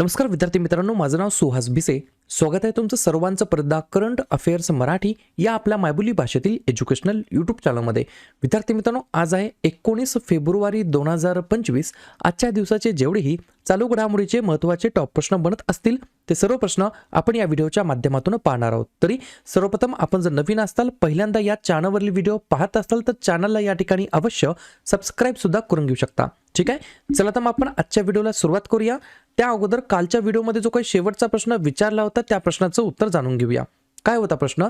नमस्कार विद्यार्थी मित्रांनो माझं नाव सुहास भिसे. स्वागत आहे तुमचं सर्वांचं परदा करंट अफेअर्स मराठी या आपल्या मायबोली भाषेतील एज्युकेशनल यूट्यूब चॅनलमध्ये. विद्यार्थी मित्रांनो आज आहे एकोणीस फेब्रुवारी दोन हजार पंचवीस. आजच्या दिवसाचे जेवढेही चालू घडामोडीचे महत्त्वाचे टॉप प्रश्न बनत असतील ते सर्व प्रश्न आपण या व्हिडिओच्या माध्यमातून पाहणार आहोत. तरी सर्वप्रथम आपण जर नवीन असताल पहिल्यांदा या चॅनलवरील व्हिडिओ पाहत असाल तर चॅनलला या ठिकाणी अवश्य सबस्क्राईब सुद्धा करून घेऊ शकता. ठीक आहे? चला तर मग आपण आजच्या व्हिडिओला सुरुवात करूया. त्या अगोदर कालच्या व्हिडिओमध्ये जो काही शेवटचा प्रश्न विचारला होता त्या प्रश्नाचं उत्तर जाणून घेऊया. काय होता प्रश्न?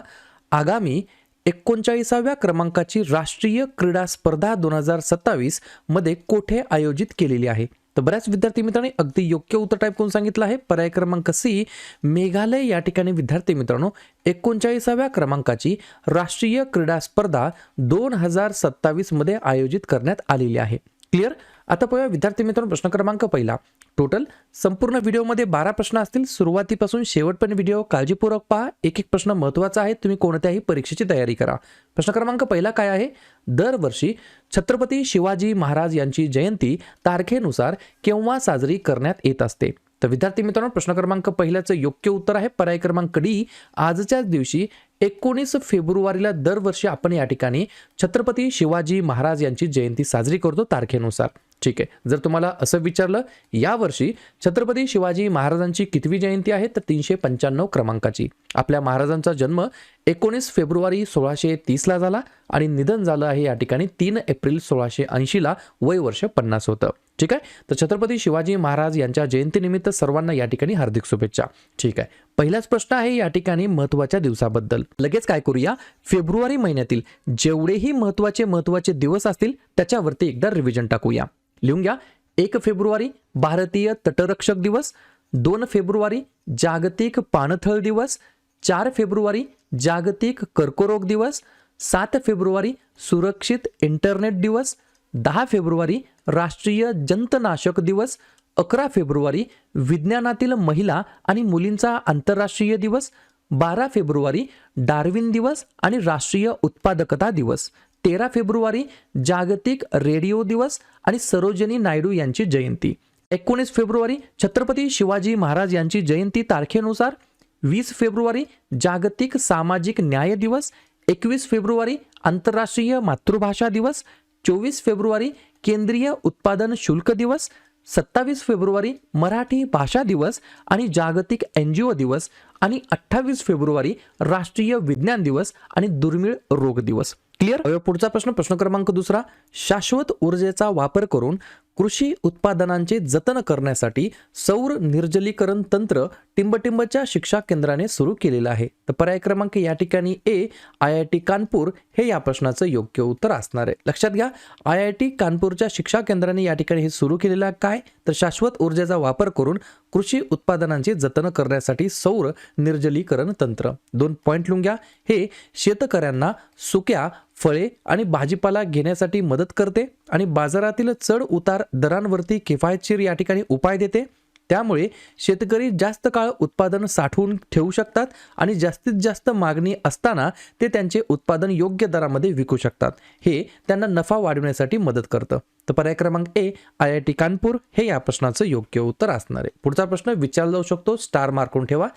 आगामी एकोणचाळीसाव्या क्रमांकाची राष्ट्रीय क्रीडा स्पर्धा दोन हजार सत्तावीसमध्ये कोठे आयोजित केलेली आहे? तर बऱ्याच विद्यार्थी मित्रांनी अगदी योग्य उत्तर टाईप करून सांगितलं आहे. पर्याय क्रमांक सी मेघालय या ठिकाणी विद्यार्थी मित्रांनो एकोणचाळीसाव्या क्रमांकाची राष्ट्रीय क्रीडा स्पर्धा दोन हजार सत्तावीसमध्ये आयोजित करण्यात आलेली आहे. क्लिअर? आता पाहूया विद्यार्थी मित्रांनो प्रश्न क्रमांक पहिला. टोटल संपूर्ण व्हिडिओमध्ये बारा प्रश्न असतील. सुरुवातीपासून शेवटपर्यंत व्हिडिओ काळजीपूर्वक पहा. एक एक प्रश्न महत्त्वाचा आहे. तुम्ही कोणत्याही परीक्षेची तयारी करा. प्रश्न क्रमांक पहिला काय आहे? दरवर्षी छत्रपती शिवाजी महाराज यांची जयंती तारखेनुसार केव्हा साजरी करण्यात येत असते? तर विद्यार्थी मित्रांनो प्रश्न क्रमांक पहिल्याचं योग्य उत्तर आहे. पर्याय क्रमांक डी आजच्याच दिवशी एकोणीस फेब्रुवारीला दरवर्षी आपण या ठिकाणी छत्रपती शिवाजी महाराज यांची जयंती साजरी करतो तारखेनुसार. ठीक आहे. जर तुम्हाला असं विचारलं यावर्षी छत्रपती शिवाजी महाराजांची कितवी जयंती आहे? तर तीनशे पंच्याण्णव क्रमांकाची. आपल्या महाराजांचा जन्म एकोणीस फेब्रुवारी सोळाशे तीसला झाला आणि निधन झालं आहे या ठिकाणी तीन एप्रिल सोळाशे ऐंशीला वय वर्ष पन्नास होतं. ठीक आहे? तर छत्रपती शिवाजी महाराज यांच्या जयंतीनिमित्त सर्वांना या ठिकाणी हार्दिक शुभेच्छा. ठीक आहे. पहिलाच प्रश्न आहे या ठिकाणी महत्त्वाच्या दिवसाबद्दल. लगेच काय करूया? फेब्रुवारी महिन्यातील जेवढेही महत्त्वाचे महत्त्वाचे दिवस असतील त्याच्यावरती एकदा रिव्हिजन टाकूया. लिहून घ्या. एक फेब्रुवारी भारतीय तटरक्षक दिवस दोन फेब्रुवारी जागतिक पाणथळ दिवस चार फेब्रुवारी जागतिक कर्करोग दिवस सात फेब्रुवारी सुरक्षित इंटरनेट दिवस दहा फेब्रुवारी राष्ट्रीय जंतनाशक दिवस अकरा फेब्रुवारी विज्ञानातील महिला आणि मुलींचा आंतरराष्ट्रीय दिवस बारा फेब्रुवारी डार्विन दिवस आणि राष्ट्रीय उत्पादकता दिवस तेरा फेब्रुवारी जागतिक रेडिओ दिवस आणि सरोजिनी नायडू यांची जयंती एकोणीस फेब्रुवारी छत्रपती शिवाजी महाराज यांची जयंती तारखेनुसार वीस फेब्रुवारी जागतिक सामाजिक न्याय दिवस एकवीस फेब्रुवारी आंतरराष्ट्रीय मातृभाषा दिवस चोवीस फेब्रुवारी केंद्रीय उत्पादन शुल्क दिवस सत्तावीस फेब्रुवारी मराठी भाषा दिवस आणि जागतिक एन जी ओ दिवस आणि अठ्ठावीस फेब्रुवारी राष्ट्रीय विज्ञान दिवस आणि दुर्मिळ रोग दिवस. क्लिअर पुढचा प्रश्न प्रश्न क्रमांक दुसरा. शाश्वत ऊर्जेचा वापर करून कृषी उत्पादनांचे जतन करण्यासाठी सौर निर्जलीकरण तंत्र टिंबटिंबच्या शिक्षा केंद्राने सुरू केलेलं आहे. तर पर्याय क्रमांक या ठिकाणी A I I T Kanpur. हे या प्रश्नाचं योग्य उत्तर असणार आहे. लक्षात घ्या आय आय टी कानपूरच्या शिक्षा केंद्राने या ठिकाणी हे सुरू केलेलं आहे. काय? तर शाश्वत ऊर्जेचा वापर करून कृषी उत्पादनांचे जतन करण्यासाठी सौर निर्जलीकरण तंत्र. दोन पॉईंट लुंग्या. हे शेतकऱ्यांना सुक्या फळे आणि भाजीपाला घेण्यासाठी मदत करते आणि बाजारातील चढ उतार दरांवरती किफायतशीर या ठिकाणी उपाय देते. त्यामुळे शेतकरी जास्त काळ उत्पादन साठवून ठेवू शकतात आणि जास्तीत जास्त मागणी असताना ते त्यांचे उत्पादन योग्य दरामध्ये विकू शकतात. हे त्यांना नफा वाढवण्यासाठी मदत करतं. तर पर्याय क्रमांक A I I T Kanpur. हे या प्रश्नाचं योग्य उत्तर असणार आहे. पुढचा प्रश्न विचारला जाऊ शकतो. स्टार मार्कून ठेवा.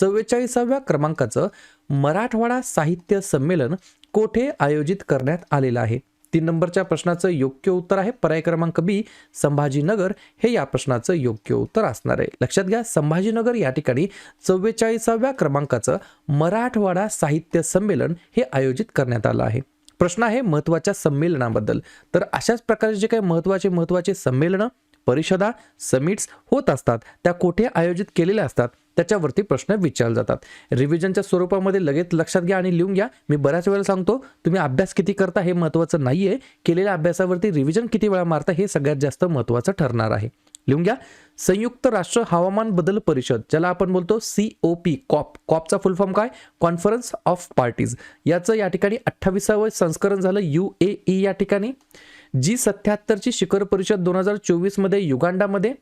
चव्वेचाळीसाव्या क्रमांकाचं मराठवाडा साहित्य संमेलन कोठे आयोजित करण्यात आलेलं आहे? तीन नंबरच्या प्रश्नाचं योग्य उत्तर आहे. पर्याय क्रमांक बी संभाजीनगर. हे या प्रश्नाचं योग्य उत्तर असणार आहे. लक्षात घ्या संभाजीनगर या ठिकाणी चव्वेचाळीसाव्या क्रमांकाचं मराठवाडा साहित्य संमेलन हे आयोजित करण्यात आलं आहे. प्रश्न आहे महत्त्वाच्या संमेलनाबद्दल. तर अशाच प्रकारचे जे काही महत्त्वाचे महत्त्वाचे संमेलनं परिषदा समिट्स होत असतात त्या कोठे आयोजित केलेल्या असतात? त्याच्यावरती प्रश्न विचारले जातात. रिव्हिजनच्या स्वरूपामध्ये लगेच लक्षात घ्या आणि लिहून घ्या. मी बऱ्याच वेळेला सांगतो तुम्ही अभ्यास किती करता हे महत्त्वाचं नाही आहे केलेल्या अभ्यासावरती रिव्हिजन किती वेळा मारता हे सगळ्यात जास्त महत्त्वाचं ठरणार आहे. लिहून घ्या. संयुक्त राष्ट्र हवामान बदल परिषद ज्याला आपण बोलतो सी ओ पी कॉप कॉपचा फुल फॉर्म काय? कॉन्फरन्स ऑफ पार्टीज याचं या ठिकाणी अठ्ठावीसावं संस्करण झालं यू ए ई या ठिकाणी. जी सत्याहत्तरची शिखर परिषद दोन हजार चोवीसमध्ये युगांडामध्ये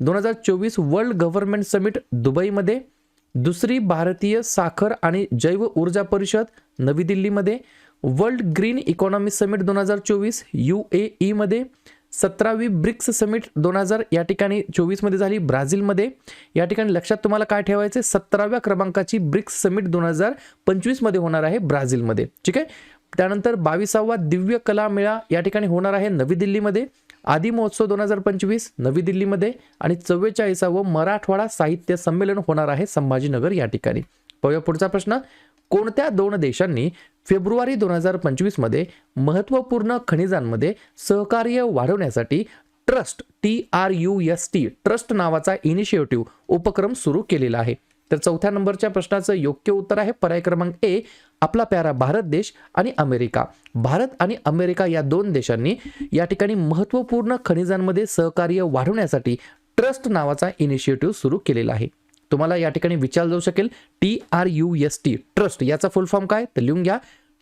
दोन हजार चोवीस वर्ल्ड गव्हर्नमेंट समिट दुबईमध्ये दुसरी भारतीय साखर आणि जैव ऊर्जा परिषद नवी दिल्लीमध्ये वर्ल्ड ग्रीन इकॉनॉमी समिट दोन हजार चोवीस यू ए ईमध्ये सतरावी ब्रिक्स समिट दोन हजार या ठिकाणी चोवीसमध्ये झाली. ब्राझीलमध्ये या ठिकाणी लक्षात तुम्हाला काय ठेवायचं सतराव्या क्रमांकाची ब्रिक्स समिट दोन हजार पंचवीसमध्ये होणार आहे ब्राझीलमध्ये. ठीक आहे? त्यानंतर बावीसावा दिव्य कला मेळा या ठिकाणी होणार आहे नवी दिल्लीमध्ये. आदी महोत्सव दोन हजार पंचवीस नवी दिल्लीमध्ये आणि चव्वेचाळीसावं मराठवाडा साहित्य संमेलन होणार आहे संभाजीनगर या ठिकाणी. पाहूया पुढचा प्रश्न. कोणत्या दोन देशांनी फेब्रुवारी दोन हजार पंचवीसमध्ये महत्त्वपूर्ण खनिजांमध्ये सहकार्य वाढवण्यासाठी TRUST T R U S T TRUST नावाचा इनिशिएटिव्ह उपक्रम सुरू केलेला आहे? तर चौथ्या नंबरच्या प्रश्नाचं योग्य उत्तर आहे पर्याय क्रमांक ए आपला प्यारा भारत देश आणि अमेरिका. भारत आणि अमेरिका या दोन देशांनी या ठिकाणी महत्त्वपूर्ण खनिजांमध्ये सहकार्य वाढवण्यासाठी ट्रस्ट नावाचा इनिशिएटिव्ह सुरू केलेला आहे. तुम्हाला या ठिकाणी विचारलं जाऊ शकेल T R U S T trust याचा फुल फॉर्म काय? तर लिहून घ्या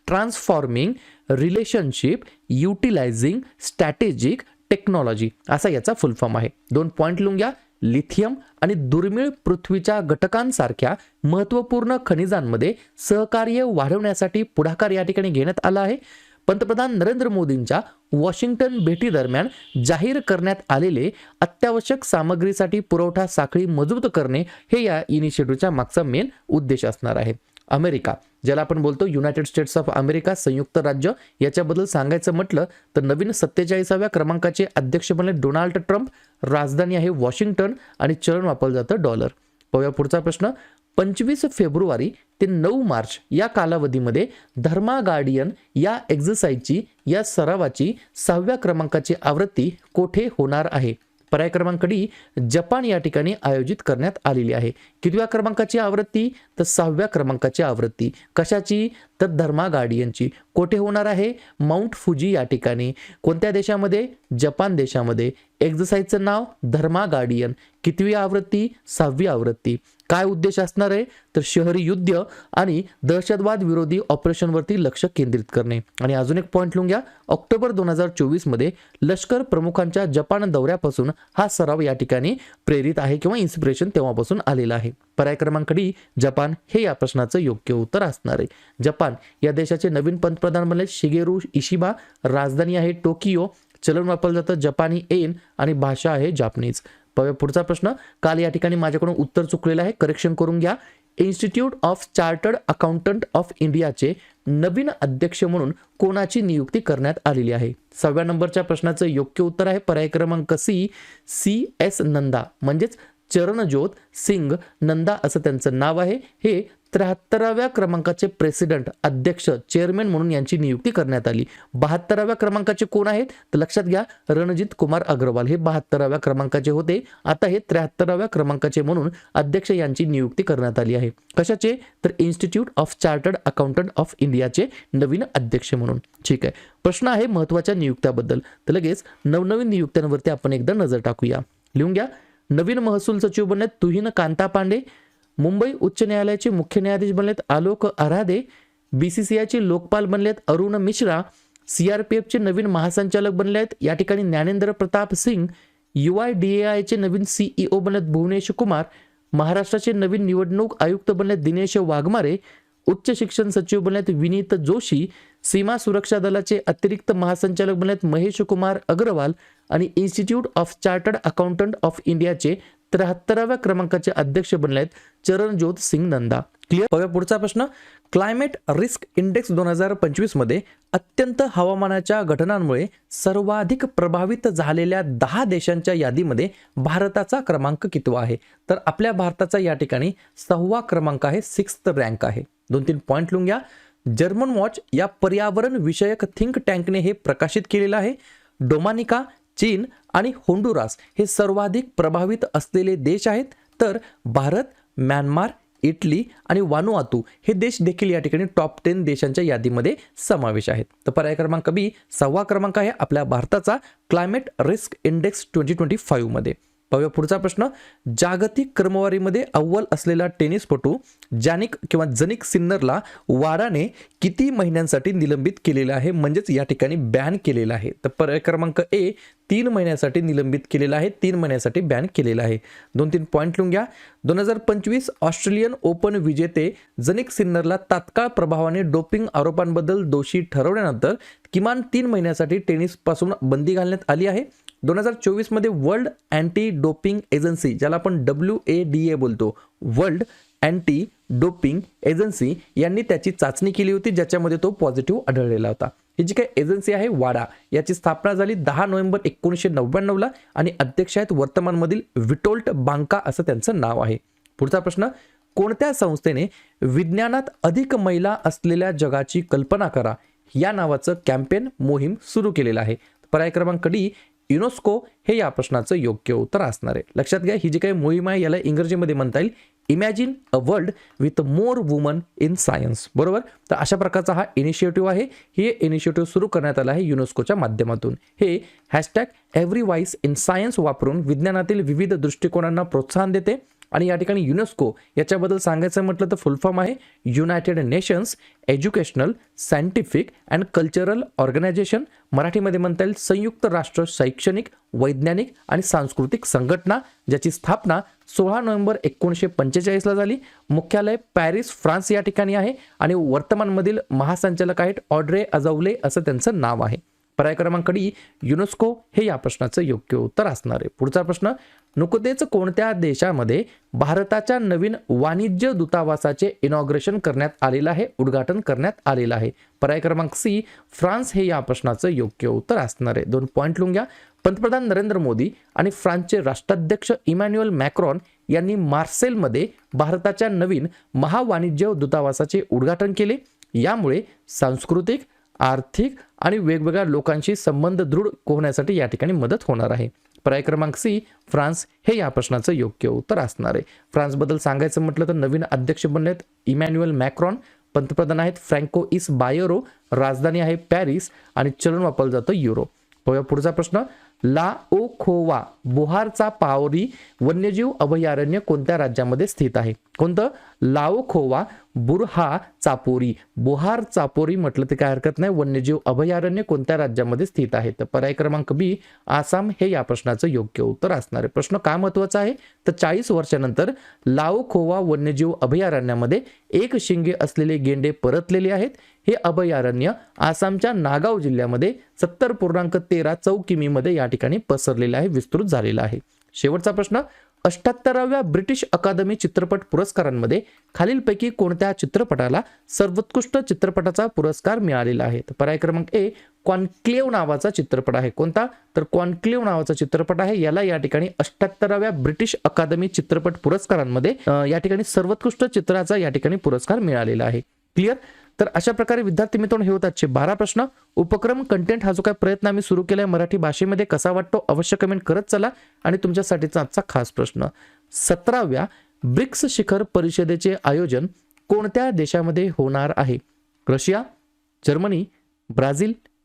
transforming relationship utilising strategic technology असा याचा फुल फॉर्म आहे. दोन पॉईंट लिहून घ्या लिथियम आणि दुर्मिळ पृथ्वीच्या घटकांसारख्या महत्त्वपूर्ण खनिजांमध्ये सहकार्य वाढवण्यासाठी पुढाकार या ठिकाणी घेण्यात आला आहे. पंतप्रधान नरेंद्र मोदींच्या वॉशिंग्टन भेटीदरम्यान जाहीर करण्यात आलेले अत्यावश्यक सामग्रीसाठी पुरवठा साखळी मजबूत करणे हे या इनिशिएटिव्हच्या मागचा मेन उद्देश असणार आहे. अमेरिका ज्याला आपण बोलतो युनायटेड स्टेट्स ऑफ अमेरिका संयुक्त राज्य. याच्याबद्दल सांगायचं म्हटलं तर नवीन सत्तेचाळीसाव्या क्रमांकाचे अध्यक्ष बनले डोनाल्ड ट्रम्प. राजधानी आहे वॉशिंग्टन आणि चलन वापरलं जातं डॉलर. पाहूया पुढचा प्रश्न. पंचवीस फेब्रुवारी ते नऊ मार्च या कालावधीमध्ये धर्मा गार्डियन या एक्झरसाईजची या सरावाची सहाव्या क्रमांकाची आवृत्ती कोठे होणार आहे? पर्याय क्रमांक डी जपान या ठिकाणी आयोजित करण्यात आलेली आहे. कितव्या क्रमांकाची आवृत्ती? तर सहाव्या क्रमांकाची आवृत्ती. कशाची? तर धर्मा गार्डियनची कोठे होणार आहे? माउंट फुजी या ठिकाणी. कोणत्या देशामध्ये? जपान देशामध्ये. एक्झरसाईजचं नाव धर्मा गार्डियन. कितवी आवृत्ती? सहावी आवृत्ती. काय उद्देश असणार आहे? तर शहरी युद्ध आणि दहशतवाद विरोधी ऑपरेशनवरती लक्ष केंद्रित करणे. आणि अजून एक पॉईंट लिहून घ्या. ऑक्टोबर दोन हजार चोवीसमध्ये लष्कर प्रमुखांच्या जपान दौऱ्यापासून हा सराव या ठिकाणी प्रेरित आहे किंवा इन्स्पिरेशन तेव्हापासून आलेला आहे. पर्याय क्रमांक डी जपान. हे या प्रश्नाचं योग्य उत्तर असणार आहे. जपान या देशाचे नवीन पंतप्रधान बनले शिगेरू इशिबा. राजधानी आहे टोकियो. चलन वापरलं जातं जपानी एन आणि भाषा आहे जापनीज. पाहूया पुढचा प्रश्न. काल या ठिकाणी माझ्याकडून उत्तर चुकलेलं आहे. करेक्शन करून घ्या. Institute of chartered accountant of इंडियाचे नवीन अध्यक्ष म्हणून कोणाची नियुक्ती करण्यात आलेली आहे? सहाव्या नंबरच्या प्रश्नाचं योग्य उत्तर आहे. पर्याय क्रमांक सी सी एस नंदा. म्हणजेच चरणज्योत सिंग नंदा असं त्यांचं नाव आहे. हे त्र्याहत्तराव्या क्रमांकाचे प्रेसिडेंट अध्यक्ष चेअरमॅन म्हणून यांची नियुक्ती करण्यात आली. बहात्तराव्या क्रमांकाचे कोण आहेत? तर लक्षात घ्या रणजित कुमार अग्रवाल हे बहात्तराव्या क्रमांकाचे होते. आता हे त्र्याहत्तराव्या क्रमांकाचे म्हणून अध्यक्ष यांची नियुक्ती करण्यात आली आहे. कशाचे? तर institute of chartered accountant of इंडियाचे नवीन अध्यक्ष म्हणून. ठीक आहे. प्रश्न आहे महत्त्वाच्या नियुक्त्याबद्दल. तर लगेच नवनवीन नियुक्त्यांवरती आपण एकदा नजर टाकूया. लिहून घ्या. नवीन महसूल सचिव बनलेत तुहीन कांता पांडे मुंबई उच्च न्यायालयाचे मुख्य न्यायाधीश बनलेत आलोक आराधे बीसीसीआयचे लोकपाल बनलेत अरुण मिश्रा सीआरपीएफचे नवीन महासंचालक बनले आहेत या ठिकाणी Gyanendra Pratap Singh U I D A आयचे नवीन सीईओ बनलेत भुवनेश कुमार महाराष्ट्राचे नवीन निवडणूक आयुक्त बनलेत दिनेश वाघमारे उच्च शिक्षण सचिव बनलेत विनीत जोशी सीमा सुरक्षा दलाचे अतिरिक्त महासंचालक बनलेत महेश कुमार अग्रवाल आणि institute of chartered accountant of इंडियाचे त्र्याहत्तराव्या क्रमांकाचे अध्यक्ष बनले आहेत चरणज्योत सिंग नंदा. क्लिअर बघा पुढचा प्रश्न. क्लायमेट रिस्क इंडेक्स दोन हजार पंचवीसमध्ये अत्यंत हवामानाच्या घटनांमुळे सर्वाधिक प्रभावित झालेल्या दहा देशांच्या यादीमध्ये भारताचा क्रमांक कितवा आहे? तर आपल्या भारताचा या ठिकाणी सहावा क्रमांक आहे सिक्स रँक आहे. दोन तीन पॉईंट लिहून घ्या. जर्मन वॉच या पर्यावरण विषयक थिंक टँकने हे प्रकाशित केलेलं आहे. डोमानिका चीन आणि होंडुरास हे सर्वाधिक प्रभावित असलेले देश आहेत. तर भारत म्यानमार इटली आणि वानुआतू हे देश देखील या ठिकाणी टॉप टेन देशांच्या यादीमध्ये समावेश आहेत. तर पर्याय क्रमांक बी सहावा क्रमांक आहे आपल्या भारताचा climate risk index twenty twenty फाईव्हमध्ये पाहूया पुढचा प्रश्न. जागतिक क्रमवारीमध्ये अव्वल असलेला टेनिसपटू जॅनिक किंवा जनिक सिन्नरला वाराने किती महिन्यांसाठी निलंबित केलेलं आहे? म्हणजेच या ठिकाणी बॅन केलेलं आहे. तर पर्याय क्रमांक ए तीन महिन्यासाठी निलंबित केलेला आहे तीन महिन्यासाठी बॅन केलेला आहे. दोन तीन पॉईंट लिहून घ्या. दोन हजार पंचवीस ऑस्ट्रेलियन ओपन विजेते जनिक सिन्नरला तात्काळ प्रभावाने डोपिंग आरोपांबद्दल दोषी ठरवल्यानंतर किमान तीन महिन्यासाठी टेनिसपासून बंदी घालण्यात आली आहे. दोन हजार चोवीसमध्ये वर्ल्ड अँटी डोपिंग एजन्सी ज्याला आपण डब्ल्यू ए डी ए बोलतो वर्ल्ड अँटी डोपिंग एजन्सी यांनी त्याची चाचणी केली होती ज्याच्यामध्ये तो पॉझिटिव्ह आढळलेला होता. ही जी काही एजन्सी आहे वाडा याची स्थापना झाली दहा नोव्हेंबर एकोणीसशे नव्याण्णवला आणि अध्यक्ष आहेत वर्तमानमधील विटोल्ट बांका असं त्यांचं नाव आहे. पुढचा प्रश्न कोणत्या संस्थेने विज्ञानात अधिक महिला असलेल्या जगाची कल्पना करा या नावाचं कॅम्पेन मोहीम सुरू केलेलं आहे. पर्याय क्रमांक डी युनेस्को हे या प्रश्नाचं योग्य उत्तर असणार आहे. लक्षात घ्या ही जी काही मोहीम आहे याला इंग्रजीमध्ये म्हणता येईल imagine a world with more woman in science बरोबर? तर अशा प्रकारचा हा इनिशिएटिव्ह आहे. हे इनिशिएटिव्ह सुरू करण्यात आलं आहे युनेस्कोच्या माध्यमातून. हे hashtag every voice in science वापरून विज्ञानातील विविध दृष्टिकोनांना प्रोत्साहन देते. आणि या ठिकाणी युनेस्को याच्याबद्दल सांगायचं म्हटलं तर फुल फॉर्म आहे. United nations educational scientific and cultural organisation मराठीमध्ये म्हणता येईल संयुक्त राष्ट्र शैक्षणिक वैज्ञानिक आणि सांस्कृतिक संघटना ज्याची स्थापना सोळा नोव्हेंबर एकोणीसशे पंचेचाळीसला झाली. मुख्यालय पॅरिस फ्रान्स या ठिकाणी आहे. आणि वर्तमानमधील महासंचालक आहेत ऑड्रे अजवले असं त्यांचं नाव आहे. पर्याय क्रमांक डी युनेस्को हे या प्रश्नाचं योग्य उत्तर असणार आहे. पुढचा प्रश्न नुकतेच कोणत्या देशामध्ये भारताच्या नवीन वाणिज्य दूतावासाचे इनॉग्रेशन करण्यात आलेलं आहे उद्घाटन करण्यात आलेलं आहे? पर्याय क्रमांक सी फ्रान्स हे या प्रश्नाचं योग्य उत्तर असणार आहे. दोन पॉईंट लिहून घ्या. पंतप्रधान नरेंद्र मोदी आणि फ्रान्सचे राष्ट्राध्यक्ष इमॅन्युअल मॅक्रॉन यांनी मार्सेलमध्ये भारताच्या नवीन महावाणिज्य दूतावासाचे उद्घाटन केले. यामुळे सांस्कृतिक आर्थिक आणि वेगवेगळ्या लोकांशी संबंध दृढ होण्यासाठी या ठिकाणी मदत होणार आहे. पर्याय क्रमांक सी फ्रान्स हे या प्रश्नाचं योग्य उत्तर असणार आहे. फ्रान्सबद्दल सांगायचं म्हटलं तर नवीन अध्यक्ष बनलेत इमॅन्युअल मॅक्रॉन. पंतप्रधान आहेत फ्रँको इस बायरो. राजधानी आहे पॅरिस आणि चलन वापरलं जातं युरो पाहूया पुढचा प्रश्न. ला ओ खोवा बुहारचा पावरी वन्यजीव अभयारण्य कोणत्या राज्यामध्ये स्थित आहे? कोणतं? लाओ खोवा बुरहा चापोरी. बुहार चापोरी म्हटलं तर काय हरकत नाही. वन्यजीव अभयारण्य कोणत्या राज्यामध्ये स्थित आहे तर पर्याय क्रमांक बी आसाम. हे या प्रश्नाचं योग्य उत्तर असणार आहे. प्रश्न का महत्त्वाचा आहे? तर चाळीस वर्षानंतर लाओ खोवा वन्यजीव अभयारण्यामध्ये एक शिंगे असलेले गेंडे परतलेले आहेत. हे अभयारण्य आसामच्या नागाव जिल्ह्यामध्ये सत्तर पूर्णांक तेरा चौ किमीमध्ये या ठिकाणी पसरलेलं आहे. विस्तृत झालेला आहे. शेवटचा प्रश्न अष्ट्याहत्तराव्या ब्रिटिश अकादमी चित्रपट पुरस्कारांमध्ये खालीलपैकी कोणत्या चित्रपटाला सर्वोत्कृष्ट चित्रपटाचा पुरस्कार मिळालेला आहे? तर पर्याय क्रमांक ए कॉन्क्लेव नावाचा चित्रपट आहे. कोणता? तर कॉन्क्लेव नावाचा चित्रपट आहे. याला या ठिकाणी अष्ट्याहत्तराव्या ब्रिटिश अकादमी चित्रपट पुरस्कारांमध्ये या ठिकाणी सर्वोत्कृष्ट चित्राचा या ठिकाणी पुरस्कार मिळालेला आहे. क्लिअर? तर अशा प्रकारे विद्यार्थी मित्रांनो हे होत आजचे बारा प्रश्न. उपक्रम कंटेंट हा जो काही प्रयत्न आम्ही सुरू केलाय मराठी भाषेमध्ये कसा वाटतो अवश्य कमेंट करत चला. आणि तुमच्यासाठीचा आजचा खास प्रश्न सतराव्या ब्रिक्स शिखर परिषदेचे आयोजन कोणत्या देशामध्ये होणार आहे? Russia Germany Brazil